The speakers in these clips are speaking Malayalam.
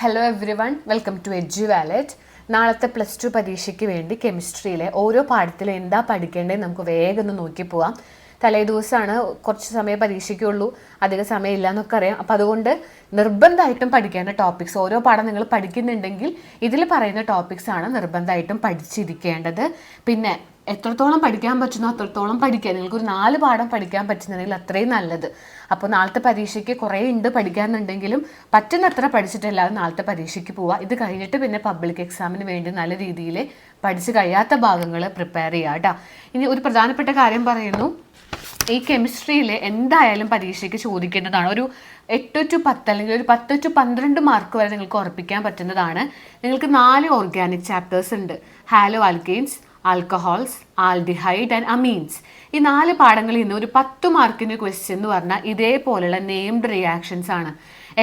Hello everyone welcome to Edu Wallet നാളത്തെ പ്ലസ് ടു പരീക്ഷയ്ക്ക് വേണ്ടി കെമിസ്ട്രിയിലെ ഓരോ പാഠത്തിലും എന്താ പഠിക്കേണ്ടത് നമുക്ക് വേഗം ഒന്ന് നോക്കി പോവാം. തലേ ദിവസമാണ് കുറച്ച് സമയം പരീക്ഷയ്ക്കുള്ളൂ അധിക സമയം ഇല്ല എന്നൊക്കെ അറിയാം. അപ്പം അതുകൊണ്ട് നിർബന്ധമായിട്ടും പഠിക്കേണ്ട ടോപ്പിക്സ് ഓരോ പാഠം നിങ്ങൾ പഠിക്കുന്നുണ്ടെങ്കിൽ ഇതിൽ പറയുന്ന ടോപ്പിക്സ് ആണ് നിർബന്ധമായിട്ടും പഠിച്ചിരിക്കേണ്ടത്. പിന്നെ എത്രത്തോളം പഠിക്കാൻ പറ്റുന്നോ അത്രത്തോളം പഠിക്കുക. നിങ്ങൾക്ക് ഒരു നാല് പാഠം പഠിക്കാൻ പറ്റുന്നുണ്ടെങ്കിൽ അത്രയും നല്ലത്. അപ്പോൾ നാളത്തെ പരീക്ഷയ്ക്ക് കുറേ ഉണ്ട് പഠിക്കാന്നുണ്ടെങ്കിലും പറ്റുന്നത്ര പഠിച്ചിട്ടല്ലാതെ നാളത്തെ പരീക്ഷയ്ക്ക് പോവുക. ഇത് കഴിഞ്ഞിട്ട് പിന്നെ പബ്ലിക് എക്സാമിന് വേണ്ടി നല്ല രീതിയിൽ പഠിച്ച് കഴിയാത്ത ഭാഗങ്ങൾ പ്രിപ്പയർ ചെയ്യുക കേട്ടോ ഇനി ഒരു പ്രധാനപ്പെട്ട കാര്യം പറയുന്നു. ഈ കെമിസ്ട്രിയിൽ എന്തായാലും പരീക്ഷയ്ക്ക് ചോദിക്കേണ്ടതാണ്. ഒരു എട്ട് ടു പത്ത് അല്ലെങ്കിൽ ഒരു പത്ത് ടു പന്ത്രണ്ട് മാർക്ക് വരെ നിങ്ങൾക്ക് ഉറപ്പിക്കാൻ പറ്റുന്നതാണ്. നിങ്ങൾക്ക് നാല് ഓർഗാനിക് ചാപ്റ്റേഴ്സ് ഉണ്ട്. Haloalkanes alcohols aldehyde and amines ഈ നാല് പാഠങ്ങളിൽ നിന്ന് ഒരു പത്ത് മാർക്കിന് ക്വസ്റ്റ്യൻ എന്ന് പറഞ്ഞാൽ ഇതേപോലെയുള്ള നെയിംഡ് റിയാക്ഷൻസ് ആണ്.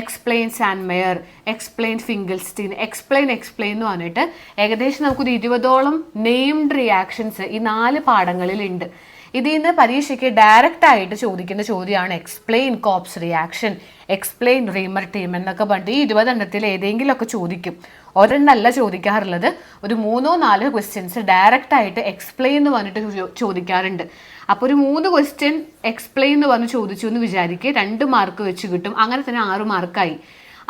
Explain Sandmeyer explain Finkelstein explain explain എന്ന് പറഞ്ഞിട്ട് ഏകദേശം നമുക്കൊരു ഇരുപതോളം നെയിംഡ് റിയാക്ഷൻസ് ഈ നാല് പാഠങ്ങളിലുണ്ട് ഇതിൽ നിന്ന് പരീക്ഷയ്ക്ക് ഡയറക്റ്റ് ആയിട്ട് ചോദിക്കുന്ന ചോദ്യമാണ് explain Cope's reaction explain Reimer Tiemann എന്നൊക്കെ പറഞ്ഞിട്ട് ഈ ഇരുപതെണ്ണത്തിൽ ഏതെങ്കിലുമൊക്കെ ചോദിക്കും. ഒരെണ്ണല്ല ചോദിക്കാറുള്ളത്. ഒരു മൂന്നോ നാലോ ക്വസ്റ്റ്യൻസ് ഡയറക്റ്റ് ആയിട്ട് എക്സ്പ്ലെയിൻ എന്ന് പറഞ്ഞിട്ട് ചോദിക്കാറുണ്ട്. അപ്പോൾ ഒരു മൂന്ന് ക്വസ്റ്റ്യൻ എക്സ്പ്ലെയിൻ എന്ന് പറഞ്ഞ് ചോദിച്ചു എന്ന് വിചാരിക്കുക രണ്ട് മാർക്ക് വെച്ച് കിട്ടും. അങ്ങനെ തന്നെ ആറ് മാർക്കായി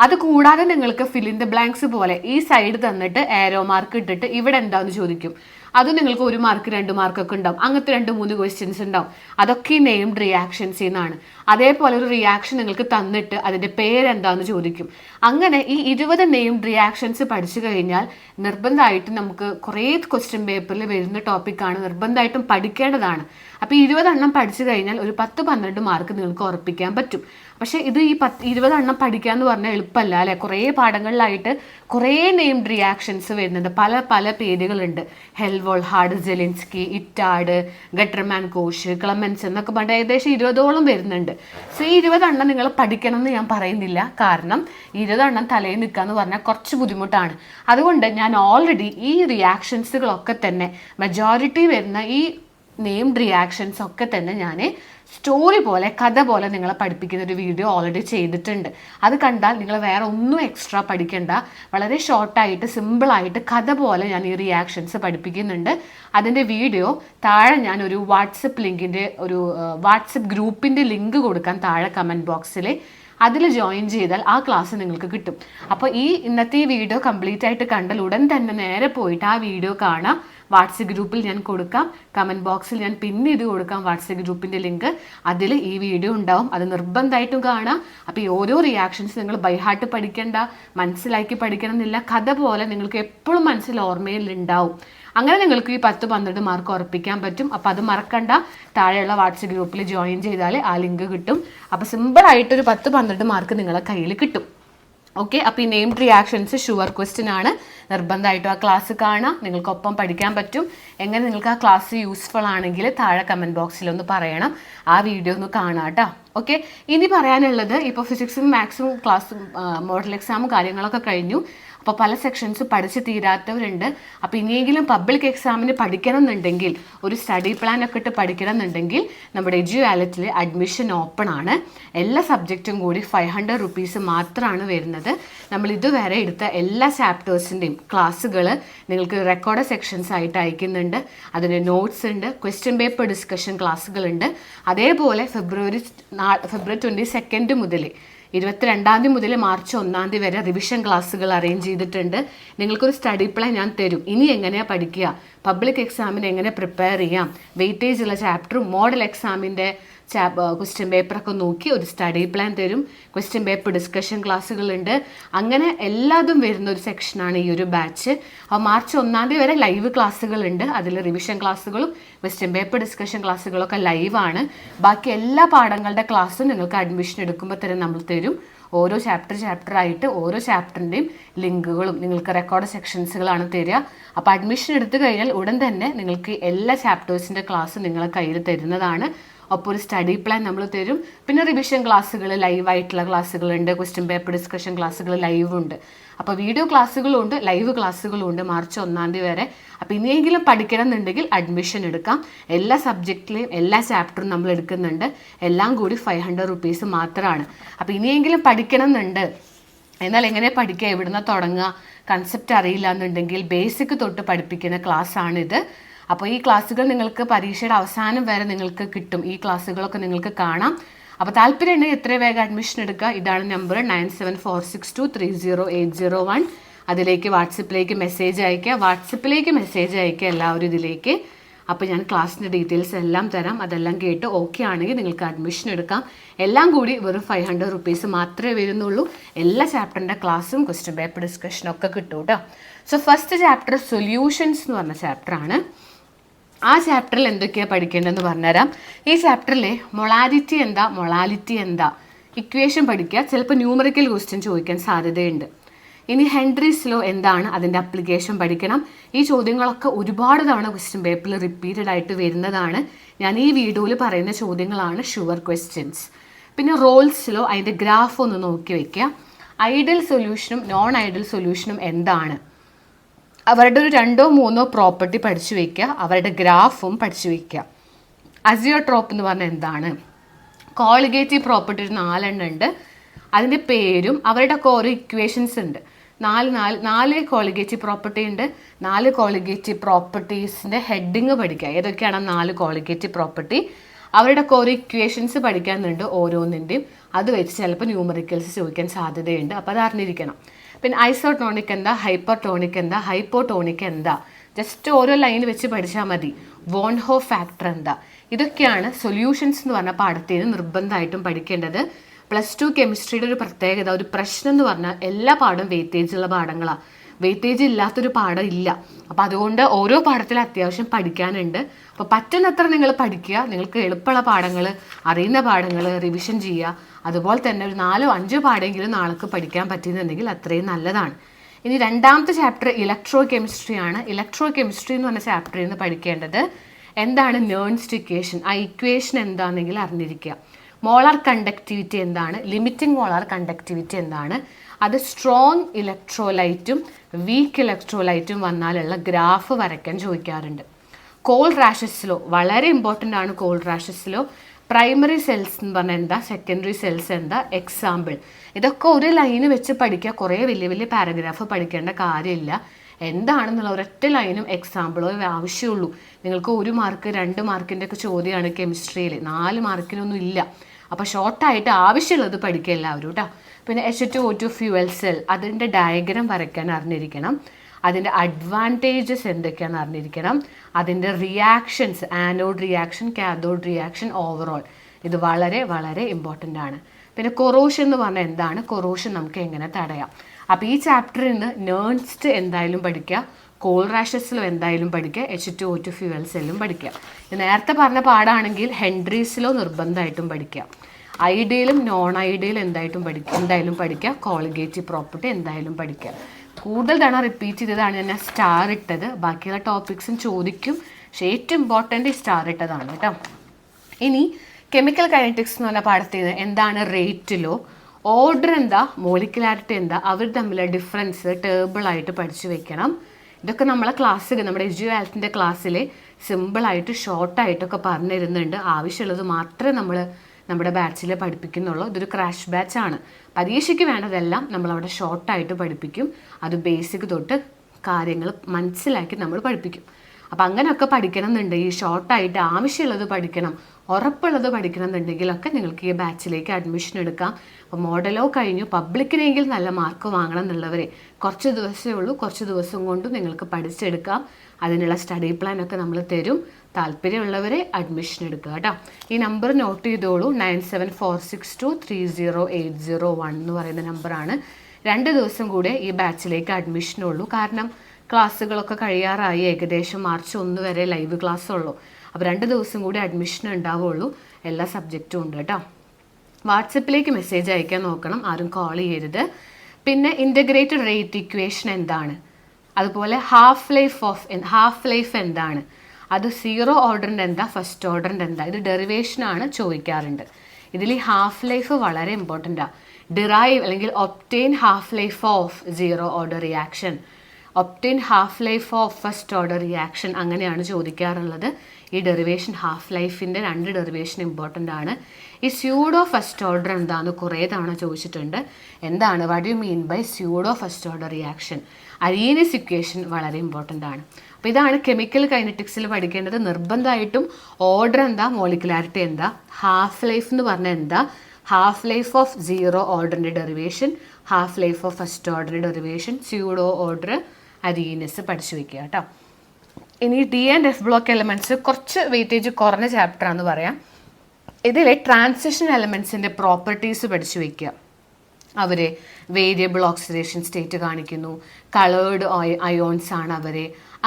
അത് കൂടാതെ നിങ്ങൾക്ക് ഫിലിൻ ദ ബ്ലാങ്ക്സ് പോലെ ഈ സൈഡ് തന്നിട്ട് ഏരോ മാർക്ക് ഇട്ടിട്ട് ഇവിടെ എന്താന്ന് ചോദിക്കും. അത് നിങ്ങൾക്ക് ഒരു മാർക്ക് രണ്ട് മാർക്കൊക്കെ ഉണ്ടാവും. അങ്ങനത്തെ രണ്ട് മൂന്ന് ക്വസ്റ്റ്യൻസ് ഉണ്ടാവും. അതൊക്കെ നെയിംഡ് റിയാക്ഷൻസ് എന്നാണ് അതേപോലെ ഒരു റിയാക്ഷൻ നിങ്ങൾക്ക് തന്നിട്ട് അതിന്റെ പേരെന്താന്ന് ചോദിക്കും. അങ്ങനെ ഈ ഇരുപത് നെയിംഡ് റിയാക്ഷൻസ് പഠിച്ചു കഴിഞ്ഞാൽ നിർബന്ധമായിട്ടും നമുക്ക് കുറേ ക്വസ്റ്റ്യൻ പേപ്പറിൽ വരുന്ന ടോപ്പിക്കാണ് നിർബന്ധമായിട്ടും പഠിക്കേണ്ടതാണ്. അപ്പോൾ ഇരുപതെണ്ണം പഠിച്ചു കഴിഞ്ഞാൽ ഒരു പത്ത് പന്ത്രണ്ട് മാർക്ക് നിങ്ങൾക്ക് ഉറപ്പിക്കാൻ പറ്റും. പക്ഷേ ഇത് ഈ പത്ത് ഇരുപതെണ്ണം പഠിക്കുക എന്ന് പറഞ്ഞാൽ എളുപ്പമല്ല അല്ലെ? കുറേ പാഠങ്ങളിലായിട്ട് കുറേ നെയിംഡ് റിയാക്ഷൻസ് വരുന്നുണ്ട്. പല പല പേരുകളുണ്ട്. ഹെൽവോൾ ഹാർഡ് ജെലിൻസ്കി ഇറ്റാഡ് ഗട്ടർമാൻ കോഷ് ക്ലമൻസ് എന്നൊക്കെ പറഞ്ഞാൽ ഏകദേശം ഇരുപതോളം വരുന്നുണ്ട്. സോ ഈ ഇരുപതെണ്ണം നിങ്ങൾ പഠിക്കണം എന്ന് ഞാൻ പറയുന്നില്ല. കാരണം ഇരുപതെണ്ണം തലയിൽ നിൽക്കുക എന്ന് പറഞ്ഞാൽ കുറച്ച് ബുദ്ധിമുട്ടാണ്. അതുകൊണ്ട് ഞാൻ ഓൾറെഡി ഈ റിയാക്ഷൻസുകളൊക്കെ തന്നെ മെജോറിറ്റി വരുന്ന ഈ നെയിംഡ് റിയാക്ഷൻസ് ഒക്കെ തന്നെ ഞാൻ സ്റ്റോറി പോലെ കഥ പോലെ നിങ്ങളെ പഠിപ്പിക്കുന്ന ഒരു വീഡിയോ ഓൾറെഡി ചെയ്തിട്ടുണ്ട്. അത് കണ്ടാൽ നിങ്ങൾ വേറെ ഒന്നും എക്സ്ട്രാ പഠിക്കേണ്ട. വളരെ ഷോർട്ടായിട്ട് സിമ്പിളായിട്ട് കഥ പോലെ ഞാൻ ഈ റിയാക്ഷൻസ് പഠിപ്പിക്കുന്നുണ്ട്. അതിന്റെ വീഡിയോ താഴെ ഞാൻ ഒരു വാട്സപ്പ് ലിങ്കിന്റെ ഒരു വാട്സപ്പ് ഗ്രൂപ്പിന്റെ ലിങ്ക് കൊടുക്കാൻ താഴെ കമന്റ് ബോക്സിൽ അതിൽ ജോയിൻ ചെയ്താൽ ആ ക്ലാസ് നിങ്ങൾക്ക് കിട്ടും. അപ്പോൾ ഈ ഇന്നത്തെ ഈ വീഡിയോ കംപ്ലീറ്റ് ആയിട്ട് കണ്ടാൽ ഉടൻ തന്നെ നേരെ പോയിട്ട് ആ വീഡിയോ കാണാം. വാട്സപ്പ് ഗ്രൂപ്പിൽ ഞാൻ കൊടുക്കാം. കമന്റ് ബോക്സിൽ ഞാൻ പിന്നെ ഇത് കൊടുക്കാം വാട്സപ്പ് ഗ്രൂപ്പിന്റെ ലിങ്ക് അതിൽ ഈ വീഡിയോ ഉണ്ടാവും. അത് നിർബന്ധമായിട്ടും കാണാം. അപ്പോൾ ഈ ഓരോ റിയാക്ഷൻസ് നിങ്ങൾ ബൈഹാർട്ട് പഠിക്കേണ്ട മനസ്സിലാക്കി പഠിക്കണം എന്നില്ല കഥ പോലെ നിങ്ങൾക്ക് എപ്പോഴും മനസ്സിൽ ഓർമ്മയിൽ ഉണ്ടാവും. അങ്ങനെ നിങ്ങൾക്ക് ഈ പത്ത് പന്ത്രണ്ട് മാർക്ക് ഉറപ്പിക്കാൻ പറ്റും. അപ്പോൾ അത് മറക്കണ്ട. താഴെയുള്ള വാട്സപ്പ് ഗ്രൂപ്പിൽ ജോയിൻ ചെയ്താൽ ആ ലിങ്ക് കിട്ടും. അപ്പോൾ സിമ്പിളായിട്ടൊരു പത്ത് പന്ത്രണ്ട് മാർക്ക് നിങ്ങളെ കയ്യിൽ കിട്ടും. ഓക്കെ അപ്പോൾ ഈ നെയിംഡ് റിയാക്ഷൻസ് ഷുവർ ക്വസ്റ്റ്യൻ ആണ് നിർബന്ധമായിട്ടും ആ ക്ലാസ് കാണാം നിങ്ങൾക്കൊപ്പം പഠിക്കാൻ പറ്റും. എങ്ങനെ നിങ്ങൾക്ക് ആ ക്ലാസ് യൂസ്ഫുൾ ആണെങ്കിൽ താഴെ കമന്റ് ബോക്സിൽ ഒന്ന് പറയണം. ആ വീഡിയോ ഒന്ന് കാണാം കേട്ടോ. ഓക്കെ ഇനി പറയാനുള്ളത് ഇപ്പോൾ ഫിസിക്സും മാത്സും ക്ലാസ്സും മോഡൽ എക്സാമും കാര്യങ്ങളൊക്കെ കഴിഞ്ഞു. അപ്പോൾ പല സെക്ഷൻസ് പഠിച്ച് തീരാത്തവരുണ്ട്. അപ്പോൾ ഇനിയെങ്കിലും പബ്ലിക് എക്സാമിന് പഠിക്കണം എന്നുണ്ടെങ്കിൽ ഒരു സ്റ്റഡി പ്ലാൻ ഒക്കെ ഇട്ട് പഠിക്കണം എന്നുണ്ടെങ്കിൽ നമ്മുടെ എജു വാലറ്റിൽ അഡ്മിഷൻ ഓപ്പൺ ആണ്. എല്ലാ സബ്ജക്റ്റും കൂടി ഫൈവ് ഹൺഡ്രഡ് റുപ്പീസ് മാത്രമാണ് വരുന്നത്. നമ്മൾ ഇതുവരെ എടുത്ത എല്ലാ ചാപ്റ്റേഴ്സിന്റെയും ക്ലാസ്സുകൾ നിങ്ങൾക്ക് റെക്കോർഡ് സെക്ഷൻസ് ആയിട്ട് അയക്കുന്നുണ്ട്. അതിന് നോട്ട്സ് ഉണ്ട് ക്വസ്റ്റ്യൻ പേപ്പർ ഡിസ്കഷൻ ക്ലാസ്സുകളുണ്ട് അതേപോലെ ഫെബ്രുവരി ഫെബ്രുവരി ട്വന്റി സെക്കൻഡ് മുതൽ ഇരുപത്തിരണ്ടാം തീയതി മുതൽ മാർച്ച് ഒന്നാം തീയതി വരെ റിവിഷൻ ക്ലാസ്സുകൾ അറേഞ്ച് ചെയ്തിട്ടുണ്ട്. നിങ്ങൾക്കൊരു സ്റ്റഡി പ്ലാൻ ഞാൻ തരും. ഇനി എങ്ങനെയാണ് പഠിക്കുക? പബ്ലിക് എക്സാമിന് എങ്ങനെ പ്രിപ്പയർ ചെയ്യാം? വെയിറ്റേജ് ഉള്ള ചാപ്റ്ററും മോഡൽ എക്സാമിന്റെ ക്വസ്റ്റ്യൻ പേപ്പറൊക്കെ നോക്കി ഒരു സ്റ്റഡി പ്ലാൻ തരും. ക്വസ്റ്റ്യൻ പേപ്പർ ഡിസ്കഷൻ ക്ലാസ്സുകളുണ്ട് അങ്ങനെ എല്ലാതും വരുന്ന ഒരു സെക്ഷനാണ് ഈ ഒരു ബാച്ച് അപ്പോൾ മാർച്ച് ഒന്നാം തീയതി വരെ ലൈവ് ക്ലാസ്സുകളുണ്ട് അതിൽ റിവിഷൻ ക്ലാസ്സുകളും ക്വസ്റ്റ്യൻ പേപ്പർ ഡിസ്കഷൻ ക്ലാസ്സുകളൊക്കെ ലൈവാണ് ബാക്കി എല്ലാ പാഠങ്ങളുടെ ക്ലാസ്സും നിങ്ങൾക്ക് അഡ്മിഷൻ എടുക്കുമ്പോൾ തന്നെ നമ്മൾ തരും. ഓരോ ചാപ്റ്റർ ചാപ്റ്റർ ആയിട്ട് ഓരോ ചാപ്റ്ററിന്റെയും ലിങ്കുകളും നിങ്ങൾക്ക് റെക്കോർഡ് സെക്ഷൻസുകളാണ് തരിക. അപ്പോൾ അഡ്മിഷൻ എടുത്തു കഴിഞ്ഞാൽ ഉടൻ തന്നെ നിങ്ങൾക്ക് എല്ലാ ചാപ്റ്റേഴ്സിന്റെ ക്ലാസ് നിങ്ങളെ കയ്യിൽ തരുന്നതാണ്. അപ്പോൾ ഒരു സ്റ്റഡി പ്ലാൻ നമ്മൾ തരും. പിന്നെ റിവിഷൻ ക്ലാസ്സുകൾ ലൈവായിട്ടുള്ള ക്ലാസ്സുകളുണ്ട് ക്വസ്റ്റ്യൻ പേപ്പർ ഡിസ്കഷൻ ക്ലാസ്സുകൾ ലൈവ് ഉണ്ട്. അപ്പോൾ വീഡിയോ ക്ലാസ്സുകളും ഉണ്ട് ലൈവ് ക്ലാസ്സുകളും ഉണ്ട് മാർച്ച് ഒന്നാം തീയതി വരെ. അപ്പോൾ ഇനിയെങ്കിലും പഠിക്കണം എന്നുണ്ടെങ്കിൽ അഡ്മിഷൻ എടുക്കാം. എല്ലാ സബ്ജക്റ്റിലെയും എല്ലാ ചാപ്റ്ററും നമ്മൾ എടുക്കുന്നുണ്ട്. എല്ലാം കൂടി ഫൈവ് ഹൺഡ്രഡ് റുപ്പീസ് മാത്രമാണ്. അപ്പോൾ ഇനിയെങ്കിലും പഠിക്കണം എന്നുണ്ട്. എന്നാൽ എങ്ങനെ പഠിക്കുക എവിടുന്ന തുടങ്ങുക കൺസെപ്റ്റ് അറിയില്ല എന്നുണ്ടെങ്കിൽ ബേസിക് തൊട്ട് പഠിപ്പിക്കുന്ന ക്ലാസ് ആണിത്. അപ്പോൾ ഈ ക്ലാസ്സുകൾ നിങ്ങൾക്ക് പരീക്ഷയുടെ അവസാനം വരെ നിങ്ങൾക്ക് കിട്ടും. ഈ ക്ലാസ്സുകളൊക്കെ നിങ്ങൾക്ക് കാണാം. അപ്പോൾ താല്പര്യം ഉണ്ടെങ്കിൽ എത്ര വേഗം അഡ്മിഷൻ എടുക്കുക. ഇതാണ് number nine seven four six two three zero eight zero one. അതിലേക്ക് വാട്സപ്പിലേക്ക് മെസ്സേജ് അയക്കുക വാട്സപ്പിലേക്ക് മെസ്സേജ് അയക്കുക എല്ലാവരും ഇതിലേക്ക്. അപ്പോൾ ഞാൻ ക്ലാസ്സിന്റെ ഡീറ്റെയിൽസ് എല്ലാം തരാം. അതെല്ലാം കേട്ട് ഓക്കെ ആണെങ്കിൽ നിങ്ങൾക്ക് അഡ്മിഷൻ എടുക്കാം. എല്ലാം കൂടി വെറും ഫൈവ് ഹൺഡ്രഡ് റുപ്പീസ് മാത്രമേ വരുന്നുള്ളൂ. എല്ലാ ചാപ്റ്ററിന്റെ ക്ലാസ്സും ക്വസ്റ്റ്യൻ പേപ്പർ ഡിസ്കഷനും ഒക്കെ കിട്ടും കേട്ടോ. സോ ഫസ്റ്റ് ചാപ്റ്റർ സൊല്യൂഷൻസ് എന്ന് പറഞ്ഞ ചാപ്റ്ററാണ് ആ ചാപ്റ്ററിൽ എന്തൊക്കെയാണ് പഠിക്കേണ്ടതെന്ന് പറഞ്ഞുതരാം. ഈ ചാപ്റ്ററിലെ മൊളാലിറ്റി എന്താ മൊളാലിറ്റി എന്താ? ഇക്വേഷൻ പഠിക്കുക. ചിലപ്പോൾ ന്യൂമറിക്കൽ ക്വസ്റ്റ്യൻ ചോദിക്കാൻ സാധ്യതയുണ്ട്. ഇനി ഹെൻഡ്രീസ് ലോ എന്താണ്? അതിന്റെ അപ്ലിക്കേഷൻ പഠിക്കണം. ഈ ചോദ്യങ്ങളൊക്കെ ഒരുപാട് തവണ ക്വസ്റ്റ്യൻ പേപ്പറിൽ റിപ്പീറ്റഡ് ആയിട്ട് വരുന്നതാണ്. ഞാൻ ഈ വീഡിയോയിൽ പറയുന്ന ചോദ്യങ്ങളാണ് ഷുവർ ക്വസ്റ്റ്യൻസ് പിന്നെ റോൾസ് ലോ അതിന്റെ ഗ്രാഫ് ഒന്ന് നോക്കി വയ്ക്കുക ഐഡൽ സൊല്യൂഷനും നോൺ ഐഡൽ സൊല്യൂഷനും എന്താണ്? അവരുടെ ഒരു രണ്ടോ മൂന്നോ പ്രോപ്പർട്ടി പഠിച്ചു വയ്ക്കുക അവരുടെ ഗ്രാഫും പഠിച്ചു വയ്ക്കുക അസിയോട്രോപ്പ് എന്ന് പറഞ്ഞാൽ എന്താണ്? കോളിഗേറ്റീവ് പ്രോപ്പർട്ടി ഒരു നാലെണ്ണം ഉണ്ട്. അതിന്റെ പേരും അവരുടെ ഒക്കെ ഓരോ ഇക്വേഷൻസ് ഉണ്ട്. നാല് നാല് നാല് കോളിഗേറ്റീവ് പ്രോപ്പർട്ടി ഉണ്ട്. നാല് കോളിഗേറ്റീവ് പ്രോപ്പർട്ടീസിന്റെ ഹെഡിങ് പഠിക്കുക. ഏതൊക്കെയാണ് നാല് കോളിഗേറ്റീവ് പ്രോപ്പർട്ടി അവരുടെ ഒക്കെ ഓരോ ഇക്വേഷൻസ് പഠിക്കാനുണ്ട് ഓരോന്നിന്റെയും. അത് വെച്ച് ചിലപ്പോൾ ന്യൂമറിക്കൽസ് ചോദിക്കാൻ സാധ്യതയുണ്ട്. അപ്പോൾ അത് അറിഞ്ഞിരിക്കണം. പിന്നെ ഐസോട്ടോണിക് എന്താ? ഹൈപ്പർട്ടോണിക് എന്താ? ഹൈപ്പോട്ടോണിക് എന്താ? ജസ്റ്റ് ഓരോ ലൈൻ വെച്ച് പഠിച്ചാൽ മതി. വോൺഹോ ഫാക്ടർ എന്താ? ഇതൊക്കെയാണ് സൊല്യൂഷൻസ് എന്ന് പറഞ്ഞ പാഠത്തിന് നിർബന്ധമായിട്ടും പഠിക്കേണ്ടത്. പ്ലസ് ടു കെമിസ്ട്രിയുടെ ഒരു പ്രത്യേകത ഒരു പ്രശ്നം എന്ന് പറഞ്ഞാൽ എല്ലാ പാഠവും വെയിറ്റേജുള്ള പാഠങ്ങളാണ് വെയിറ്റേജ് ഇല്ലാത്തൊരു പാഠം ഇല്ല. അപ്പം അതുകൊണ്ട് ഓരോ പാഠത്തിൽ അത്യാവശ്യം പഠിക്കാനുണ്ട്. അപ്പോൾ പറ്റുന്നത്ര നിങ്ങൾ പഠിക്കുക. നിങ്ങൾക്ക് എളുപ്പമുള്ള പാഠങ്ങൾ അറിയുന്ന പാഠങ്ങൾ റിവിഷൻ ചെയ്യുക. അതുപോലെ തന്നെ ഒരു നാലോ അഞ്ചോ പാഠമെങ്കിലും നാൾക്ക് പഠിക്കാൻ പറ്റുന്നുണ്ടെങ്കിൽ അത്രയും നല്ലതാണ്. ഇനി രണ്ടാമത്തെ ചാപ്റ്റർ ഇലക്ട്രോ കെമിസ്ട്രി ആണ്. ഇലക്ട്രോ കെമിസ്ട്രി എന്ന് പറഞ്ഞ ചാപ്റ്ററിൽ നിന്ന് പഠിക്കേണ്ടത് എന്താണ് നേൺസ്റ്റ് ഇക്വേഷൻ ആ ഇക്വേഷൻ എന്താണെന്നെങ്കിൽ അറിഞ്ഞിരിക്കുക. മോളാർ കണ്ടക്ടിവിറ്റി എന്താണ്? ലിമിറ്റിംഗ് മോളാർ കണ്ടക്ടിവിറ്റി എന്താണ്? അത് സ്ട്രോങ് ഇലക്ട്രോലൈറ്റും വീക്ക് ഇലക്ട്രോലൈറ്റും വന്നാലുള്ള ഗ്രാഫ് വരയ്ക്കാൻ ചോദിക്കാറുണ്ട്. കോൾ റാഷസിലോ വളരെ ഇമ്പോർട്ടന്റ് ആണ് കോൾ റാഷസിലോ പ്രൈമറി സെൽസ് എന്ന് പറഞ്ഞാൽ എന്താ? സെക്കൻഡറി സെൽസ് എന്താ? എക്സാമ്പിൾ ഇതൊക്കെ ഒരു ലൈന് വെച്ച് പഠിക്കുക. കുറേ വലിയ വലിയ പാരഗ്രാഫ് പഠിക്കേണ്ട കാര്യമില്ല. എന്താണെന്നുള്ള ഒരൊറ്റ ലൈനും എക്സാമ്പിളോ ആവശ്യമുള്ളൂ. നിങ്ങൾക്ക് ഒരു മാർക്ക് രണ്ട് മാർക്കിന്റെ ഒക്കെ ചോദ്യമാണ് കെമിസ്ട്രിയിൽ നാല് മാർക്കിനൊന്നും ഇല്ല. അപ്പോൾ ഷോർട്ടായിട്ട് ആവശ്യമുള്ളത് പഠിക്കുക എല്ലാവരും കേട്ടോ പിന്നെ H two O two fuel cell അതിന്റെ ഡയഗ്രാം വരയ്ക്കാൻ അറിഞ്ഞിരിക്കണം. അതിന്റെ അഡ്വാന്റേജസ് എന്തൊക്കെയാണെന്ന് അറിഞ്ഞിരിക്കണം. അതിന്റെ reactions anode reaction cathode reaction overall ഇത് വളരെ വളരെ ഇമ്പോർട്ടന്റ് ആണ്. പിന്നെ കൊറോഷൻ എന്ന് പറഞ്ഞാൽ എന്താണ്? കൊറോഷൻ നമുക്ക് എങ്ങനെ തടയാം? അപ്പോൾ ഈ ചാപ്റ്ററിൽ നിന്ന് നേൺസ്റ്റ് എന്തായാലും പഠിക്കുക കോൾ റാഷസിലും എന്തായാലും പഠിക്കുക H two O two fuel സെല്ലും പഠിക്കുക. നേരത്തെ പറഞ്ഞ പാടാണെങ്കിൽ ഹെൻഡ്രീസിലോ നിർബന്ധമായിട്ടും പഠിക്കുക. ഐഡിയയിലും നോൺ ഐഡിയലും എന്തായിട്ടും പഠിക്കുക എന്തായാലും പഠിക്കുക കോളിഗേറ്റീവ് പ്രോപ്പർട്ടി എന്തായാലും പഠിക്കുക കൂടുതൽ തവണ റിപ്പീറ്റ് ചെയ്തതാണ് ഞാൻ സ്റ്റാർ ഇട്ടത്. ബാക്കിയുള്ള ടോപ്പിക്സും ചോദിക്കും. പക്ഷേ ഏറ്റവും ഇമ്പോർട്ടന്റ് സ്റ്റാർ ഇട്ടതാണ് കേട്ടോ. ഇനി കെമിക്കൽ കൈനറ്റിക്സ് എന്ന് പറഞ്ഞ പാഠത്തിൽ എന്താണ് റേറ്റിലോ ഓർഡർ എന്താ? മോളിക്കുലാരിറ്റി എന്താ? അവർ തമ്മിലുള്ള ഡിഫറൻസ് ടേബിളായിട്ട് പഠിച്ചു വെക്കണം. ഇതൊക്കെ നമ്മളെ ക്ലാസ്സിൽ നമ്മുടെ എജു ആൽത്തിന്റെ ക്ലാസ്സിൽ സിമ്പിളായിട്ട് ഷോർട്ടായിട്ടൊക്കെ പറഞ്ഞിരുന്നുണ്ട്. ആവശ്യമുള്ളത് മാത്രമേ നമ്മൾ നമ്മുടെ ബാച്ചിൽ പഠിപ്പിക്കുന്നുള്ളൂ. ഇതൊരു ക്രാഷ് ആണ്. പരീക്ഷയ്ക്ക് വേണ്ടതെല്ലാം നമ്മളവിടെ ഷോർട്ടായിട്ട് പഠിപ്പിക്കും. അത് ബേസിക് തൊട്ട് കാര്യങ്ങൾ മനസ്സിലാക്കി നമ്മൾ പഠിപ്പിക്കും. അപ്പം അങ്ങനെയൊക്കെ പഠിക്കണം എന്നുണ്ടെങ്കിൽ ഷോർട്ടായിട്ട് ആവശ്യമുള്ളത് പഠിക്കണം. ഉറപ്പുള്ളത് പഠിക്കണം എന്നുണ്ടെങ്കിലൊക്കെ നിങ്ങൾക്ക് ഈ ബാച്ചിലേക്ക് അഡ്മിഷൻ എടുക്കാം. അപ്പോൾ മോഡലോ കഴിഞ്ഞു. പബ്ലിക്കിനെങ്കിൽ നല്ല മാർക്ക് വാങ്ങണം എന്നുള്ളവരെ കുറച്ച് ദിവസമേ ഉള്ളൂ. കുറച്ച് ദിവസം കൊണ്ട് നിങ്ങൾക്ക് പഠിച്ചെടുക്കാം. അതിനുള്ള സ്റ്റഡി പ്ലാനൊക്കെ നമ്മൾ തരും. താല്പര്യമുള്ളവരെ അഡ്മിഷൻ എടുക്കുക കേട്ടോ. ഈ നമ്പർ നോട്ട് ചെയ്തോളൂ. Nine seven four six two three zero eight zero one എന്ന് പറയുന്ന നമ്പറാണ് രണ്ട് ദിവസം കൂടെ ഈ ബാച്ചിലേക്ക് അഡ്മിഷനുള്ളൂ കാരണം ക്ലാസ്സുകളൊക്കെ കഴിയാറായി. ഏകദേശം മാർച്ച് ഒന്ന് വരെ ലൈവ് ക്ലാസ് ഉള്ളൂ. അപ്പോൾ രണ്ട് ദിവസം കൂടി അഡ്മിഷൻ ഉണ്ടാവുള്ളൂ. എല്ലാ സബ്ജക്റ്റും ഉണ്ട് കേട്ടോ. വാട്സപ്പിലേക്ക് മെസ്സേജ് അയക്കാൻ നോക്കണം. ആരും കോൾ ചെയ്യരുത്. പിന്നെ ഇന്റഗ്രേറ്റഡ് റേറ്റ് ഇക്വേഷൻ എന്താണ്? അതുപോലെ half life of half life എന്താണ്? അത് സീറോ ഓർഡറിന്റെ എന്താ? ഫസ്റ്റ് ഓർഡറിന്റെ എന്താ? ഇത് ഡെറിവേഷനാണ് ചോദിക്കാറുണ്ട്. ഇതിൽ ഈ ഹാഫ് ലൈഫ് വളരെ ഇമ്പോർട്ടന്റ് ആണ് ഡിറൈവ് അല്ലെങ്കിൽ obtain half life of zero order reaction obtain half life of first order reaction അങ്ങനെയാണ് ചോദിക്കാറുള്ളത്. ഈ ഡെറിവേഷൻ ഹാഫ് ലൈഫിന്റെ രണ്ട് ഡെറിവേഷൻ ഇമ്പോർട്ടന്റ് ആണ്. ഈ സ്യൂഡോ ഫസ്റ്റ് ഓർഡർ എന്താണെന്ന് കുറേ തവണ ചോദിച്ചിട്ടുണ്ട്. എന്താണ്? What you mean by pseudo first order reaction Arrhenius equation വളരെ ഇമ്പോർട്ടന്റ് ആണ്. അപ്പോൾ ഇതാണ് കെമിക്കൽ കൈനറ്റിക്സിൽ പഠിക്കേണ്ടത്. നിർബന്ധമായിട്ടും ഓർഡർ എന്താ? മോളിക്കുലാരിറ്റി എന്താ? ഹാഫ് ലൈഫ് എന്ന് പറഞ്ഞാൽ എന്താ? ഹാഫ് ലൈഫ് ഓഫ് സീറോ ഓർഡറിന്റെ derivation half life of first ഓർഡറിന്റെ ഡെറിവേഷൻ സ്യൂഡോ ഓർഡർ അരീനസ് പഠിച്ചു വയ്ക്കുക കേട്ടോ. ഇനി D and F block elements കുറച്ച് വെയിറ്റേജ് കുറഞ്ഞ ചാപ്റ്റർ ആണെന്ന് പറയാം. ഇതിലെ ട്രാൻസിഷൻ എലമെന്റ്സിന്റെ പ്രോപ്പർട്ടീസ് പഠിച്ചു വയ്ക്കുക അവരെ വേരിയബിൾ ഓക്സിഡേഷൻ സ്റ്റേറ്റ് കാണിക്കുന്നു. കളേർഡ് അയോൺസ് ആണ് അവർ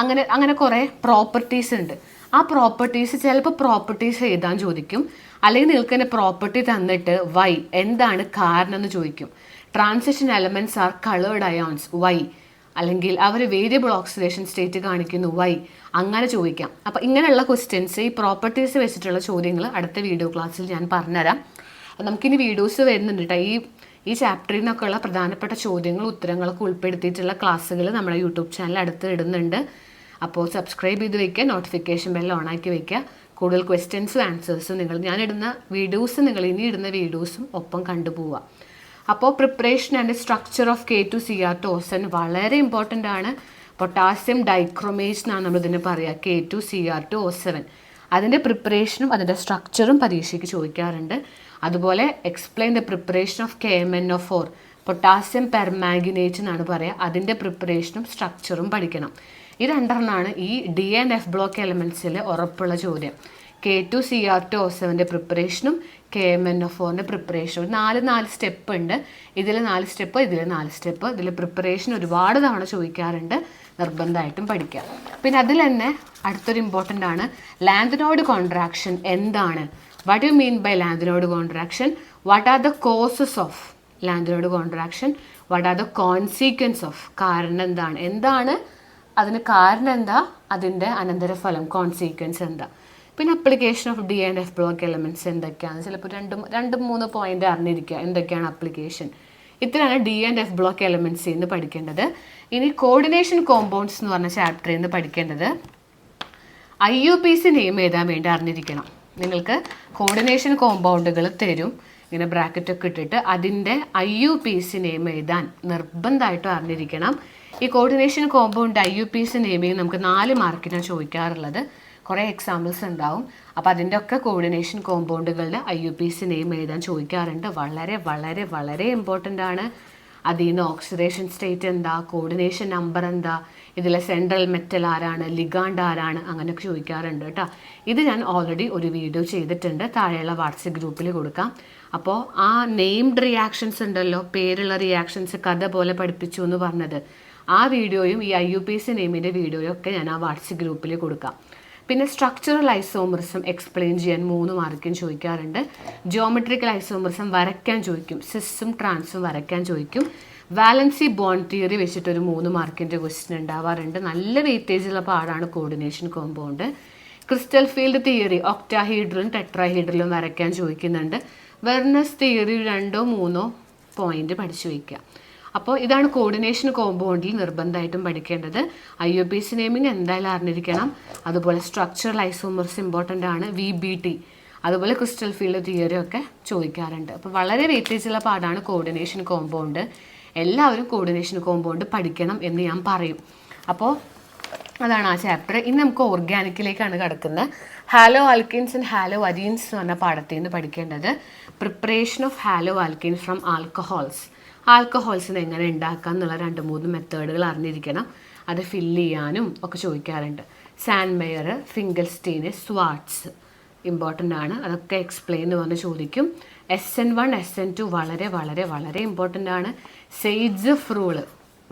അങ്ങനെ അങ്ങനെ കുറേ പ്രോപ്പർട്ടീസ് ഉണ്ട്. ആ പ്രോപ്പർട്ടീസ് ചിലപ്പോൾ പ്രോപ്പർട്ടീസ് എഴുതാൻ ചോദിക്കും. അല്ലെങ്കിൽ നിങ്ങൾക്ക് തന്നെ പ്രോപ്പർട്ടി തന്നിട്ട് വൈ എന്താണ് കാരണം എന്ന് ചോദിക്കും. Transition elements are coloured ions why അല്ലെങ്കിൽ അവർ വേരിയബിൾ ഓക്സിഡേഷൻ സ്റ്റേറ്റ് കാണിക്കുന്നു വൈ അങ്ങനെ ചോദിക്കാം. അപ്പോൾ ഇങ്ങനെയുള്ള ക്വസ്റ്റ്യൻസ് ഈ പ്രോപ്പർട്ടീസ് വെച്ചിട്ടുള്ള ചോദ്യങ്ങൾ അടുത്ത വീഡിയോ ക്ലാസ്സിൽ ഞാൻ പറഞ്ഞുതരാം. നമുക്കിനി വീഡിയോസ് വരുന്നുണ്ട് കേട്ടോ ഈ ഈ ചാപ്റ്ററിൽ നിന്നൊക്കെയുള്ള പ്രധാനപ്പെട്ട ചോദ്യങ്ങളും ഉത്തരങ്ങളൊക്കെ ഉൾപ്പെടുത്തിയിട്ടുള്ള ക്ലാസ്സുകൾ നമ്മുടെ യൂട്യൂബ് ചാനൽ അടുത്ത് ഇടുന്നുണ്ട്. അപ്പോൾ സബ്സ്ക്രൈബ് ചെയ്ത് വെക്കുക നോട്ടിഫിക്കേഷൻ ബെൽ ഓൺ ആക്കി വെക്കുക. കൂടുതൽ ക്വസ്റ്റ്യൻസും ആൻസേഴ്സും നിങ്ങൾ ഞാനിടുന്ന വീഡിയോസ് നിങ്ങൾ ഇനി ഇടുന്ന വീഡിയോസും ഒപ്പം കണ്ടുപോവുക. അപ്പോൾ preparation and structure of K two C R Tosun വളരെ ഇമ്പോർട്ടന്റ് ആണ്. പൊട്ടാസ്യം ഡൈക്രോമേസ് എന്നാണ് നമ്മൾ പറയുക K two C R two O seven അതിന്റെ പ്രിപ്പറേഷനും അതിന്റെ സ്ട്രക്ചറും പരീക്ഷയ്ക്ക് ചോദിക്കാറുണ്ട്. അതുപോലെ explain the preparation of K M N O four potassium permanganate എന്നാണ് പറയുക അതിന്റെ പ്രിപ്പറേഷനും സ്ട്രക്ചറും പഠിക്കണം. ഈ രണ്ടെണ്ണമാണ് ഈ ഡി എൻ എഫ് ബ്ലോക്ക് എലമെന്റ്സിൽ ഉറപ്പുള്ള ചോദ്യം. K two C R two O സെവന്റെ പ്രിപ്പറേഷനും K M N O ഫോറിന്റെ പ്രിപ്പറേഷനും നാല് നാല് സ്റ്റെപ്പ് ഉണ്ട്. ഇതിൽ നാല് സ്റ്റെപ്പ് ഇതിൽ നാല് സ്റ്റെപ്പ് ഇതിൽ പ്രിപ്പറേഷൻ ഒരുപാട് തവണ ചോദിക്കാറുണ്ട്. നിർബന്ധമായിട്ടും പഠിക്കാം പിന്നെ അതിൽ തന്നെ അടുത്തൊരു ഇമ്പോർട്ടന്റ് ആണ്. ലാൻഡിനോട് കോൺട്രാക്ഷൻ എന്താണ്? What you mean by lanthanoid contraction what are the causes of lanthanoid contraction what are the consequence of കാരണം എന്താണ്? എന്താണ് അതിന് കാരണം എന്താ? അതിന്റെ അനന്തരഫലം കോൺസിക്വൻസ് എന്താ? പിന്നെ application of D and F block elements എന്തൊക്കെയാണ്? ചിലപ്പോൾ രണ്ടും രണ്ട് മൂന്ന് പോയിന്റ് അറിഞ്ഞിരിക്കുക. എന്തൊക്കെയാണ് അപ്ലിക്കേഷൻ ഇത്രയാണ് D and F block elements എന്ന് പഠിക്കേണ്ടത്. ഇനി കോർഡിനേഷൻ കോമ്പൗണ്ട്സ് എന്ന് പറഞ്ഞ ചാപ്റ്ററിൽ നിന്ന് പഠിക്കേണ്ടത്. I U P C name എഴുതാൻ വേണ്ടി അറിഞ്ഞിരിക്കണം. നിങ്ങൾക്ക് കോർഡിനേഷൻ കോമ്പൗണ്ടുകൾ തരും. ഇങ്ങനെ ബ്രാക്കറ്റൊക്കെ ഇട്ടിട്ട് അതിന്റെ I U P C name എഴുതാൻ നിർബന്ധമായിട്ടും അറിഞ്ഞിരിക്കണം. ഈ coordination compound I U P S naming നമുക്ക് നാല് മാർക്കിനാണ് ചോദിക്കാറുള്ളത്. കുറേ എക്സാമ്പിൾസ് ഉണ്ടാവും. അപ്പോൾ അതിന്റെ ഒക്കെ coordination കോമ്പൗണ്ടുകളുടെ I U P C name എഴുതാൻ ചോദിക്കാറുണ്ട്. വളരെ വളരെ വളരെ ഇമ്പോർട്ടന്റ് ആണ്. അതിൽ നിന്ന് ഓക്സിഡേഷൻ സ്റ്റേറ്റ് എന്താ? കോർഡിനേഷൻ നമ്പർ എന്താ? ഇതിലെ സെൻട്രൽ മെറ്റൽ ആരാണ്? ലിഗാണ്ട് ആരാണ്? അങ്ങനെയൊക്കെ ചോദിക്കാറുണ്ട് കേട്ടോ. ഇത് ഞാൻ ഓൾറെഡി ഒരു വീഡിയോ ചെയ്തിട്ടുണ്ട്. താഴെയുള്ള വാട്സപ്പ് ഗ്രൂപ്പിൽ കൊടുക്കാം. അപ്പോൾ ആ നെയിംഡ് റിയാക്ഷൻസ് ഉണ്ടല്ലോ പേരുള്ള റിയാക്ഷൻസ് കഥ പോലെ പഠിപ്പിച്ചു എന്ന് പറഞ്ഞത്. ആ വീഡിയോയും ഈ ഐ യു പി സി നെയിമിന്റെ വീഡിയോയും ഒക്കെ ഞാൻ ആ വാട്സപ്പ് ഗ്രൂപ്പിൽ കൊടുക്കാം. പിന്നെ സ്ട്രക്ചറൽ ഐസോമറിസം എക്സ്പ്ലെയിൻ ചെയ്യാൻ മൂന്ന് മാർക്കും ചോദിക്കാറുണ്ട്. ജിയോമെട്രിക്കൽ ഐസോമറിസം വരയ്ക്കാൻ ചോദിക്കും. സിസ്സും ട്രാൻസും വരയ്ക്കാൻ ചോദിക്കും. വാലൻസി ബോണ്ട് തിയറി വെച്ചിട്ട് ഒരു മൂന്ന് മാർക്കിന്റെ ക്വസ്റ്റ്യൻ ഉണ്ടാവാറുണ്ട്. നല്ല വെയിറ്റേജുള്ള പാടാണ് coordination compound crystal field theory ഒക്ടാഹീഡ്രലും ടെട്രാഹീഡ്രലും വരയ്ക്കാൻ ചോദിക്കുന്നുണ്ട്. വെർണസ് തിയറി രണ്ടോ മൂന്നോ പോയിന്റ് പഠിച്ചു വയ്ക്കുക അപ്പോൾ ഇതാണ് കോർഡിനേഷൻ കോമ്പൗണ്ടിൽ നിർബന്ധമായിട്ടും പഠിക്കേണ്ടത്. I O P C naming എന്തായാലും അറിഞ്ഞിരിക്കണം. അതുപോലെ സ്ട്രക്ചറൽ ഐസോമർസ് ഇമ്പോർട്ടന്റ് ആണ്. വി ബി ടി അതുപോലെ ക്രിസ്റ്റൽ ഫീൽഡ് തിയറി ഒക്കെ ചോദിക്കാറുണ്ട്. അപ്പോൾ വളരെ വെയിറ്റേജ് ഉള്ള പാടാണ് കോർഡിനേഷൻ കോമ്പൗണ്ട് എല്ലാവരും കോർഡിനേഷൻ കോമ്പൗണ്ട് പഠിക്കണം എന്ന് ഞാൻ പറയും. അപ്പോൾ അതാണ് ആ ചാപ്റ്റർ ഇനി നമുക്ക് ഓർഗാനിക്കിലേക്കാണ് കിടക്കുന്നത്. Haloalkanes and haloarenes എന്ന് പറഞ്ഞ പാഠത്തിൽ നിന്ന് പഠിക്കേണ്ടത്. Preparation of haloalkanes from alcohols ആൽക്കഹോൾസിന് എങ്ങനെ ഉണ്ടാക്കാം എന്നുള്ള രണ്ട് മൂന്ന് മെത്തേഡുകൾ അറിഞ്ഞിരിക്കണം. അത് ഫില്ല് ചെയ്യാനും ഒക്കെ ചോദിക്കാറുണ്ട്. സാൻമെയർ ഫിംഗൽസ്റ്റീന് സ്വാട്സ് ഇമ്പോർട്ടന്റ് ആണ്. അതൊക്കെ എക്സ്പ്ലെയിൻ എന്ന് പറഞ്ഞ് ചോദിക്കും. S N one S N two വളരെ വളരെ വളരെ ഇമ്പോർട്ടന്റ് ആണ്. സെയ്ജ് ഫ്രൂൾ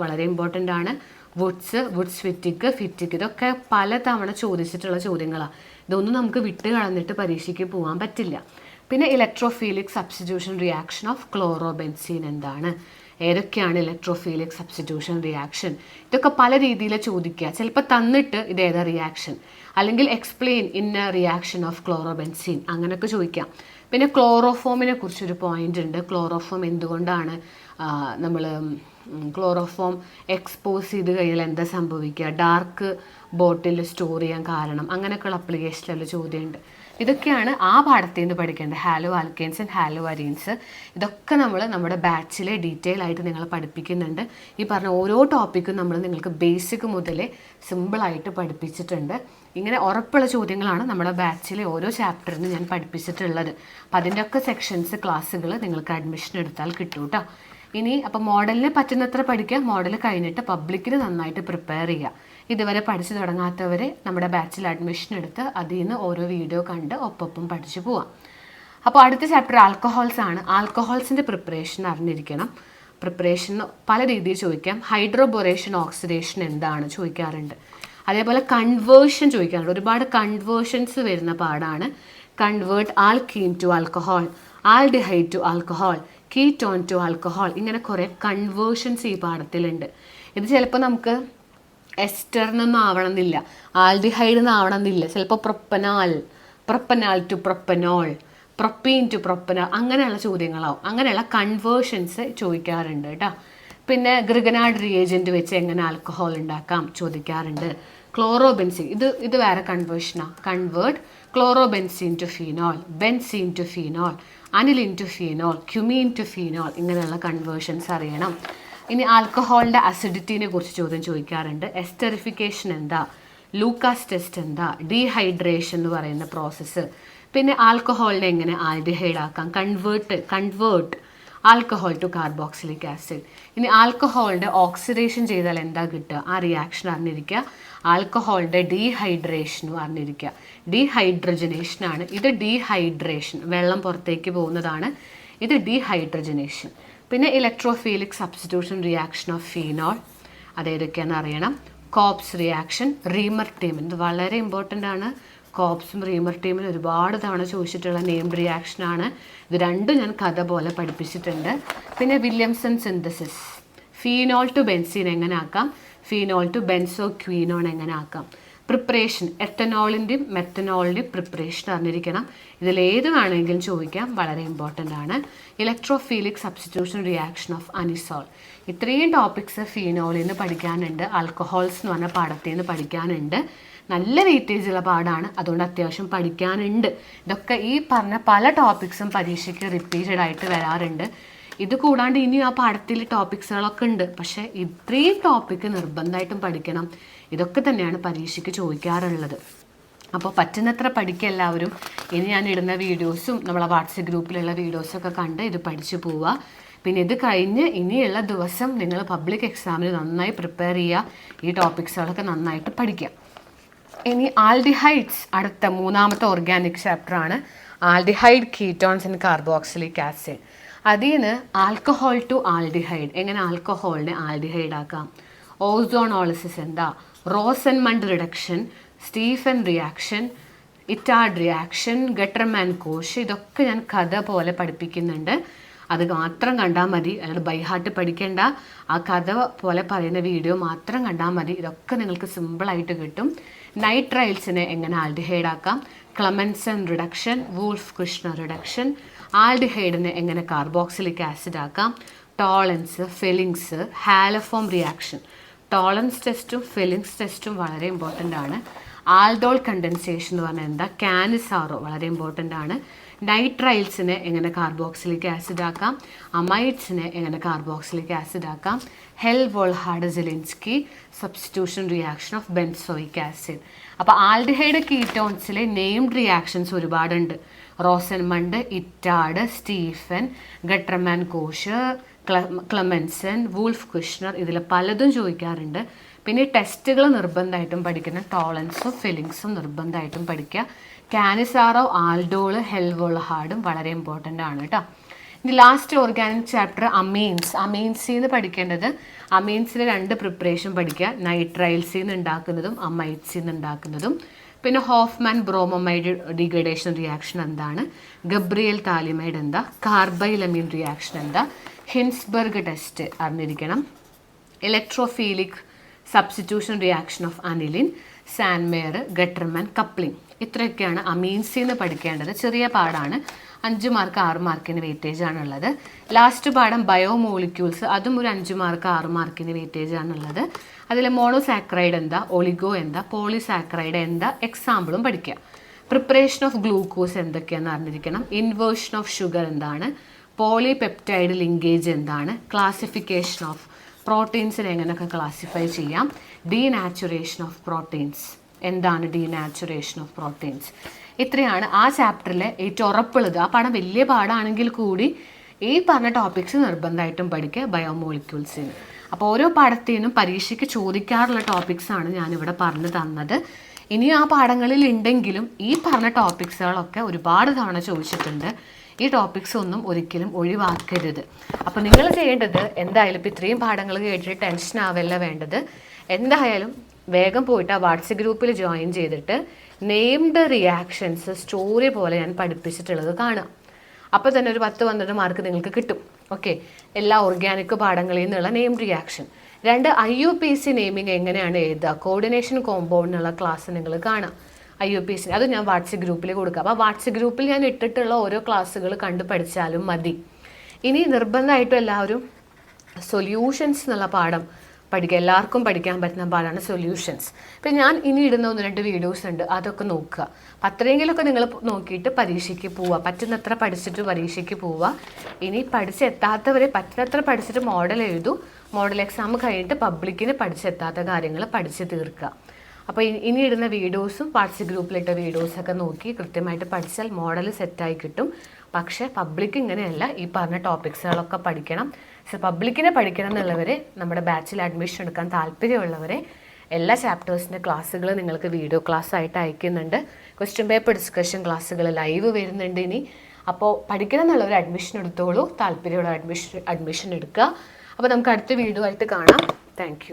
വളരെ ഇമ്പോർട്ടന്റ് ആണ്. വുഡ്സ് വുഡ്സ് ഫിറ്റിക്ക് ഫിറ്റിക്ക് ഇതൊക്കെ പല തവണ ചോദിച്ചിട്ടുള്ള ചോദ്യങ്ങളാണ് ഇതൊന്നും നമുക്ക് വിട്ട് കളഞ്ഞിട്ട് പരീക്ഷയ്ക്ക് പോകാൻ പറ്റില്ല. പിന്നെ electrophilic substitution reaction of chlorobenzene എന്താണ്? ഏതൊക്കെയാണ് ഇലക്ട്രോഫീലിക് സബ്സ്റ്റിറ്റ്യൂഷൻ റിയാക്ഷൻ ഇതൊക്കെ പല രീതിയിൽ ചോദിക്കുക. ചിലപ്പോൾ തന്നിട്ട് ഇത് ഏതാ റിയാക്ഷൻ അല്ലെങ്കിൽ എക്സ്പ്ലെയിൻ ഇന്ന റിയാക്ഷൻ ഓഫ് ക്ലോറോബെൻസീൻ അങ്ങനെയൊക്കെ ചോദിക്കാം പിന്നെ ക്ലോറോഫോമിനെ കുറിച്ചൊരു പോയിന്റ് ഉണ്ട്. ക്ലോറോഫോം എന്തുകൊണ്ടാണ് നമ്മൾ ക്ലോറോഫോം എക്സ്പോസ് ചെയ്ത് കഴിഞ്ഞാൽ എന്താ സംഭവിക്കുക? ഡാർക്ക് ബോട്ടിൽ സ്റ്റോർ ചെയ്യാൻ കാരണം അങ്ങനെയൊക്കെയുള്ള അപ്ലിക്കേഷനിലുള്ള ചോദ്യമുണ്ട്. ഇതൊക്കെയാണ് ആ പാഠത്തിൽ നിന്ന് പഠിക്കേണ്ടത്. Haloalkanes and haloarenes ഇതൊക്കെ നമ്മൾ നമ്മുടെ ബാച്ചിലെ ഡീറ്റെയിൽ ആയിട്ട് നിങ്ങൾ പഠിപ്പിക്കുന്നുണ്ട്. ഈ പറഞ്ഞ ഓരോ ടോപ്പിക്കും നമ്മൾ നിങ്ങൾക്ക് ബേസിക് മുതലേ സിമ്പിളായിട്ട് പഠിപ്പിച്ചിട്ടുണ്ട്. ഇങ്ങനെ ഉറപ്പുള്ള ചോദ്യങ്ങളാണ് നമ്മുടെ ബാച്ചിലെ ഓരോ ചാപ്റ്ററിന് ഞാൻ പഠിപ്പിച്ചിട്ടുള്ളത്. അപ്പം അതിന്റെയൊക്കെ സെക്ഷൻസ് ക്ലാസ്സുകൾ നിങ്ങൾക്ക് അഡ്മിഷൻ എടുത്താൽ കിട്ടും കേട്ടോ ഇനി അപ്പോൾ മോഡലിനെ പറ്റുന്നത്ര പഠിക്കുക മോഡൽ കഴിഞ്ഞിട്ട് പബ്ലിക്കിന് നന്നായിട്ട് പ്രിപ്പയർ ചെയ്യുക ഇതുവരെ പഠിച്ചു തുടങ്ങാത്തവരെ നമ്മുടെ ബാച്ചിൽ അഡ്മിഷൻ എടുത്ത് അതിൽ നിന്ന് ഓരോ വീഡിയോ കണ്ട് ഒപ്പം പഠിച്ചു പോവാം. അപ്പോൾ അടുത്ത ചാപ്റ്റർ ആൽക്കഹോൾസ് ആണ്. ആൽക്കഹോൾസിന്റെ പ്രിപ്പറേഷൻ അറിഞ്ഞിരിക്കണം. പ്രിപ്പറേഷൻ പല രീതിയിൽ ചോദിക്കാം. ഹൈഡ്രോബൊറേഷൻ ഓക്സിഡേഷൻ എന്താണ് ചോദിക്കാറുണ്ട്. അതേപോലെ കൺവേർഷൻ ചോദിക്കാറുണ്ട്. ഒരുപാട് കൺവേർഷൻസ് വരുന്ന പാടാണ്. Convert alkene to alcohol aldehyde to alcohol ketone to alcohol ഇങ്ങനെ കുറേ കൺവേർഷൻസ് ഈ പാഠത്തിലുണ്ട്. ഇത് ചിലപ്പോൾ നമുക്ക് എസ്റ്ററിനൊന്നും ആവണമെന്നില്ല ആൽഡിഹൈഡ് എന്നാവണം ആവണമെന്നില്ല ചിലപ്പോൾ propanal propanal to propanol propene to propanol അങ്ങനെയുള്ള ചോദ്യങ്ങളാവും. അങ്ങനെയുള്ള കൺവേർഷൻസ് ചോദിക്കാറുണ്ട് കേട്ടോ. പിന്നെ ഗ്രിഗനാഡ് റിയേജന്റ് വെച്ച് എങ്ങനെ ആൽക്കഹോൾ ഉണ്ടാക്കാം ചോദിക്കാറുണ്ട്. ക്ലോറോബെൻസിൻ ഇത് ഇത് വേറെ കൺവേർഷനാണ് convert chlorobenzene to phenol benzene to phenol aniline to phenol cumene to phenol ഇങ്ങനെയുള്ള കൺവേർഷൻസ് അറിയണം. ഇനി ആൽക്കഹോളിന്റെ അസിഡിറ്റിനെ കുറിച്ച് ചോദ്യം ചോദിക്കാറുണ്ട്. എസ്റ്ററിഫിക്കേഷൻ എന്താ? ലൂക്കാസ് ടെസ്റ്റ് എന്താ? ഡീഹൈഡ്രേഷൻ എന്ന് പറയുന്ന പ്രോസസ്സ് പിന്നെ ആൽക്കഹോളിനെ എങ്ങനെ ആൽഡിഹൈഡ് ആക്കാം convert convert alcohol to carboxylic acid ഇനി ആൽക്കഹോളിന്റെ ഓക്സിഡേഷൻ ചെയ്താൽ എന്താ കിട്ടുക? ആ റിയാക്ഷൻ അറിഞ്ഞിരിക്കുക. ആൽക്കഹോളിന്റെ ഡീഹൈഡ്രേഷനും അറിഞ്ഞിരിക്കുക. ഡീഹൈഡ്രജനേഷനാണ് ഇത് ഡീഹൈഡ്രേഷൻ വെള്ളം പുറത്തേക്ക് പോകുന്നതാണ്. ഇത് ഡീഹൈഡ്രജനേഷൻ പിന്നെ electrophilic substitution reaction of phenol അതേതൊക്കെയാണെന്ന് അറിയണം. കോപ്സ് റിയാക്ഷൻ റീമർ ടീം ഇത് വളരെ ഇമ്പോർട്ടന്റ് ആണ്. കോപ്സും റീമർ ടീമിൽ ഒരുപാട് തവണ ചോദിച്ചിട്ടുള്ള നെയിംഡ് റിയാക്ഷൻ ആണ്. ഇത് രണ്ടും ഞാൻ കഥ പോലെ പഠിപ്പിച്ചിട്ടുണ്ട്. പിന്നെ Williamson synthesis phenol to benzene എങ്ങനെ ആക്കാം? ഫീനോൾ ടു ബെൻസോ ക്വീനോൺ എങ്ങനെ ആക്കാം? പ്രിപ്പറേഷൻ എത്തനോളിന്റെയും മെത്തനോളിന്റെയും പ്രിപ്പറേഷൻ അറിഞ്ഞിരിക്കണം. ഇതിലേത് വേണമെങ്കിലും ചോദിക്കാം. വളരെ ഇമ്പോർട്ടന്റ് ആണ്. Electrophilic substitution reaction of anisole ഇത്രയും ടോപ്പിക്സ് ഫീനോളിൽ നിന്ന് പഠിക്കാനുണ്ട്. ആൽക്കഹോൾസ് എന്ന് പറഞ്ഞ പാഠത്തിൽ നിന്ന് പഠിക്കാനുണ്ട്. നല്ല വെയിറ്റേജ് ഉള്ള പാടാണ്. അതുകൊണ്ട് അത്യാവശ്യം പഠിക്കാനുണ്ട്. ഇതൊക്കെ ഈ പറഞ്ഞ പല ടോപ്പിക്സും പരീക്ഷയ്ക്ക് റിപ്പീറ്റഡ് ആയിട്ട് വരാറുണ്ട്. ഇത് കൂടാണ്ട് ഇനിയും ആ പാഠത്തിൽ ടോപ്പിക്സുകളൊക്കെ ഉണ്ട്. പക്ഷേ ഇത്രയും ടോപ്പിക്ക് നിർബന്ധമായിട്ടും പഠിക്കണം. ഇതൊക്കെ തന്നെയാണ് പരീക്ഷയ്ക്ക് ചോദിക്കാറുള്ളത്. അപ്പോൾ പറ്റുന്നത്ര പഠിക്കുക എല്ലാവരും. ഇനി ഞാൻ ഇടുന്ന വീഡിയോസും നമ്മളെ വാട്സപ്പ് ഗ്രൂപ്പിലുള്ള വീഡിയോസൊക്കെ കണ്ട് ഇത് പഠിച്ചു പോവുക. പിന്നെ ഇത് കഴിഞ്ഞ് ഇനിയുള്ള ദിവസം നിങ്ങൾ പബ്ലിക് എക്സാമിന് നന്നായി പ്രിപ്പയർ ചെയ്യുക. ഈ ടോപ്പിക്സുകളൊക്കെ നന്നായിട്ട് പഠിക്കുക. ഇനി ആൽഡിഹൈഡ്സ് അടുത്ത മൂന്നാമത്തെ ഓർഗാനിക് ചാപ്റ്ററാണ്. Aldehyde ketones and carboxylic acid അതിൽ നിന്ന് ആൽക്കഹോൾ ടു ആൽഡിഹൈഡ്. എങ്ങനെ ആൽക്കഹോളിനെ ആൽഡിഹൈഡ് ആക്കാം ഓസോണോളിസിസ് എന്താ? റോസൻമണ്ട് റിഡക്ഷൻ സ്റ്റീഫൻ റിയാക്ഷൻ ഇറ്റാഡ് റിയാക്ഷൻ ഗട്ടർമാൻ കോഷ് ഇതൊക്കെ ഞാൻ കഥ പോലെ പഠിപ്പിക്കുന്നുണ്ട്. അത് മാത്രം കണ്ടാൽ മതി അല്ലാണ്ട് ബൈഹാർട്ട് പഠിക്കേണ്ട. ആ കഥ പോലെ പറയുന്ന വീഡിയോ മാത്രം കണ്ടാൽ മതി ഇതൊക്കെ നിങ്ങൾക്ക് സിമ്പിളായിട്ട് കിട്ടും. നൈറ്റ് ട്രയൽസിനെ എങ്ങനെ ആൽഡിഹൈഡ് ആക്കാം? Clemmensen reduction Wolff Kishner reduction ആൽഡിഹൈഡിനെ എങ്ങനെ കാർബോക്സിലിക് ആസിഡ് ആക്കാം? ടോളൻസ് ഫിലിങ്സ് ഹാലഫോം റിയാക്ഷൻ ടോളൻസ് ടെസ്റ്റും ഫിലിങ്സ് ടെസ്റ്റും വളരെ ഇമ്പോർട്ടന്റ് ആണ്. ആൽഡോൾ കണ്ടൻസേഷൻ എന്ന് പറഞ്ഞാൽ എന്താ? കാനിസാറോ വളരെ ഇമ്പോർട്ടന്റ് ആണ്. നൈട്രൈൽസിനെ എങ്ങനെ കാർബോക്സിലിക് ആസിഡ് ആക്കാം? അമൈഡ്സിനെ എങ്ങനെ കാർബോക്സിലിക് ആസിഡ് ആക്കാം? Hell Volhard Zelinsky substitution reaction of benzoic acid അപ്പോൾ ആൽഡിഹൈഡ് കീറ്റോൺസിലെ നെയിംഡ് റിയാക്ഷൻസ് ഒരുപാടുണ്ട്. Rosenmund ഇറ്റാഡ് Stephen Gattermann Koch Clemmensen Wolff Kishner ഇതിൽ പലതും ചോദിക്കാറുണ്ട്. പിന്നെ ടെസ്റ്റുകൾ നിർബന്ധമായിട്ടും പഠിക്കണം ടോളൻസും ഫില്ലിങ്സും നിർബന്ധമായിട്ടും പഠിക്കുക. കാനിസാറോ ആൽഡോൾ ഹെൽവോൾഹാർഡും വളരെ ഇമ്പോർട്ടന്റ് ആണ് കേട്ടോ. ഇനി ലാസ്റ്റ് ഓർഗാനിക് ചാപ്റ്റർ അമീൻസ് അമീൻസിൽ നിന്ന് പഠിക്കേണ്ടത് അമീൻസിന് രണ്ട് പ്രിപ്പറേഷൻ പഠിക്കുക. നൈട്രൈൽസിൽ നിന്ന് ഉണ്ടാക്കുന്നതും അമൈറ്റ്സിൽ നിന്ന് ഉണ്ടാക്കുന്നതും. പിന്നെ ഹോഫ്മാൻ ബ്രോമോമൈഡ് ഡിഗ്രഡേഷൻ റിയാക്ഷൻ എന്താണ്? ഗബ്രിയൽ താലിമൈഡ് എന്താ? കാർബൈലമീൻ റിയാക്ഷൻ എന്താ? ഹിൻസ്ബർഗ് ടെസ്റ്റ് അറിഞ്ഞിരിക്കണം. Electrophilic substitution reaction of aniline Sandmeyer Gattermann coupling ഇത്രയൊക്കെയാണ് അമീൻസിൽ നിന്ന് പഠിക്കേണ്ടത്. ചെറിയ പാടാണ്. അഞ്ച് മാർക്ക് ആറ് മാർക്കിന് വെയിറ്റേജ് ആണുള്ളത്. ലാസ്റ്റ് പാഠം ബയോമോളിക്യൂൾസ് അതും ഒരു അഞ്ച് മാർക്ക് ആറ് മാർക്കിന് വെയിറ്റേജ് ആണുള്ളത്. അതിൽ മോണോസാക്രൈഡ് എന്താ? ഒളിഗോ എന്താ? പോളിസാക്രൈഡ് എന്താ? എക്സാമ്പിളും പഠിക്കുക പ്രിപ്പറേഷൻ ഓഫ് ഗ്ലൂക്കോസ് എന്തൊക്കെയാണെന്ന് അറിഞ്ഞിരിക്കണം. ഇൻവേർഷൻ ഓഫ് ഷുഗർ എന്താണ്? പോളിപെപ്റ്റൈഡ് ലിങ്കേജ് എന്താണ്? ക്ലാസിഫിക്കേഷൻ ഓഫ് പ്രോട്ടീൻസിനെ എങ്ങനെയൊക്കെ ക്ലാസിഫൈ ചെയ്യാം? Denaturation of proteins. എന്താണ് ഡീനാച്ചുറേഷൻ ഓഫ് പ്രോട്ടീൻസ്? ഇത്രയാണ് ആ ചാപ്റ്ററിലെ ഏറ്റവും ഉറപ്പുള്ളത്. ആ പാഠം വലിയ പാഠമാണെങ്കിൽ കൂടി ഈ പറഞ്ഞ ടോപ്പിക്സ് നിർബന്ധമായിട്ടും പഠിക്കുക ബയോമോളിക്യൂൾസിന് അപ്പോൾ ഓരോ പാഠത്തിനും പരീക്ഷയ്ക്ക് ചോദിക്കാറുള്ള ടോപ്പിക്സാണ് ഞാനിവിടെ പറഞ്ഞു തന്നത്. ഇനി ആ പാഠങ്ങളിൽ ഉണ്ടെങ്കിലും ഈ പറഞ്ഞ ടോപ്പിക്സുകളൊക്കെ ഒരുപാട് തവണ ചോദിച്ചിട്ടുണ്ട്. ഈ ടോപ്പിക്സ് ഒന്നും ഒരിക്കലും ഒഴിവാക്കരുത്. അപ്പോൾ നിങ്ങൾ ചെയ്യേണ്ടത് എന്തായാലും ഇപ്പോൾ ഇത്രയും പാഠങ്ങൾ കേട്ടിട്ട് ടെൻഷൻ ആവല്ല വേണ്ടത്. എന്തായാലും വേഗം പോയിട്ട് ആ വാട്സപ്പ് ഗ്രൂപ്പിൽ ജോയിൻ ചെയ്തിട്ട് നെയിംഡ് റിയാക്ഷൻസ് സ്റ്റോറി പോലെ ഞാൻ പഠിപ്പിച്ചിട്ടുള്ളത് കാണാം അപ്പോൾ തന്നെ ഒരു പത്ത് പന്ത്രണ്ട് മാർക്ക് നിങ്ങൾക്ക് കിട്ടും. ഓക്കെ എല്ലാ ഓർഗാനിക് പാഠങ്ങളിൽ നിന്നുള്ള നെയിം റിയാക്ഷൻ രണ്ട് I U P C naming എങ്ങനെയാണ് എഴുതുക? കോർഡിനേഷൻ കോമ്പൗണ്ടിനുള്ള ക്ലാസ് നിങ്ങൾ കാണാം ഐ യു പി സി അത് ഞാൻ വാട്സപ്പ് ഗ്രൂപ്പിൽ കൊടുക്കാം. അപ്പോൾ വാട്സപ്പ് ഗ്രൂപ്പിൽ ഞാൻ ഇട്ടിട്ടുള്ള ഓരോ ക്ലാസ്സുകൾ കണ്ടു പഠിച്ചാലും മതി. ഇനി നിർബന്ധമായിട്ടും എല്ലാവരും സൊല്യൂഷൻസ് എന്നുള്ള പാഠം പഠിക്കുക എല്ലാവർക്കും പഠിക്കാൻ പറ്റുന്ന പാടാണ് സൊല്യൂഷൻസ്. ഇപ്പം ഞാൻ ഇനി ഇടുന്ന ഒന്ന് രണ്ട് വീഡിയോസ് ഉണ്ട്. അതൊക്കെ നോക്കുക. അപ്പം അത്രയെങ്കിലുമൊക്കെ നിങ്ങൾ നോക്കിയിട്ട് പരീക്ഷയ്ക്ക് പോവുക. പറ്റുന്നത്ര പഠിച്ചിട്ട് പരീക്ഷയ്ക്ക് പോവുക. ഇനി പഠിച്ചെത്താത്തവരെ പറ്റുന്നത്ര പഠിച്ചിട്ട് മോഡൽ എഴുതൂ. മോഡൽ എക്സാം കഴിഞ്ഞിട്ട് പബ്ലിക്കിന് പഠിച്ചെത്താത്ത കാര്യങ്ങൾ പഠിച്ച് തീർക്കുക. അപ്പോൾ ഇനി ഇടുന്ന വീഡിയോസും വാട്സപ്പ് ഗ്രൂപ്പിലിട്ട വീഡിയോസൊക്കെ നോക്കി കൃത്യമായിട്ട് പഠിച്ചാൽ മോഡൽ സെറ്റായി കിട്ടും. പക്ഷേ പബ്ലിക് ഇങ്ങനെയല്ല. ഈ പറഞ്ഞ ടോപ്പിക്സുകളൊക്കെ പഠിക്കണം. സോ പബ്ലിക്കിനെ പഠിക്കണം എന്നുള്ളവരെ നമ്മുടെ ബാച്ചിൽ അഡ്മിഷൻ എടുക്കാൻ താല്പര്യമുള്ളവരെ എല്ലാ ചാപ്റ്റേഴ്സിന്റെ ക്ലാസ്സുകൾ നിങ്ങൾക്ക് വീഡിയോ ക്ലാസ് ആയിട്ട് അയക്കുന്നുണ്ട്. ക്വസ്റ്റ്യൻ പേപ്പർ ഡിസ്കഷൻ ക്ലാസ്സുകൾ ലൈവ് വരുന്നുണ്ട് ഇനി. അപ്പോൾ പഠിക്കണം എന്നുള്ളവർ അഡ്മിഷൻ എടുത്തോളൂ. താല്പര്യമുള്ള അഡ്മിഷൻ അഡ്മിഷൻ എടുക്കുക. അപ്പോൾ നമുക്ക് അടുത്ത വീഡിയോ ആയിട്ട് കാണാം. താങ്ക്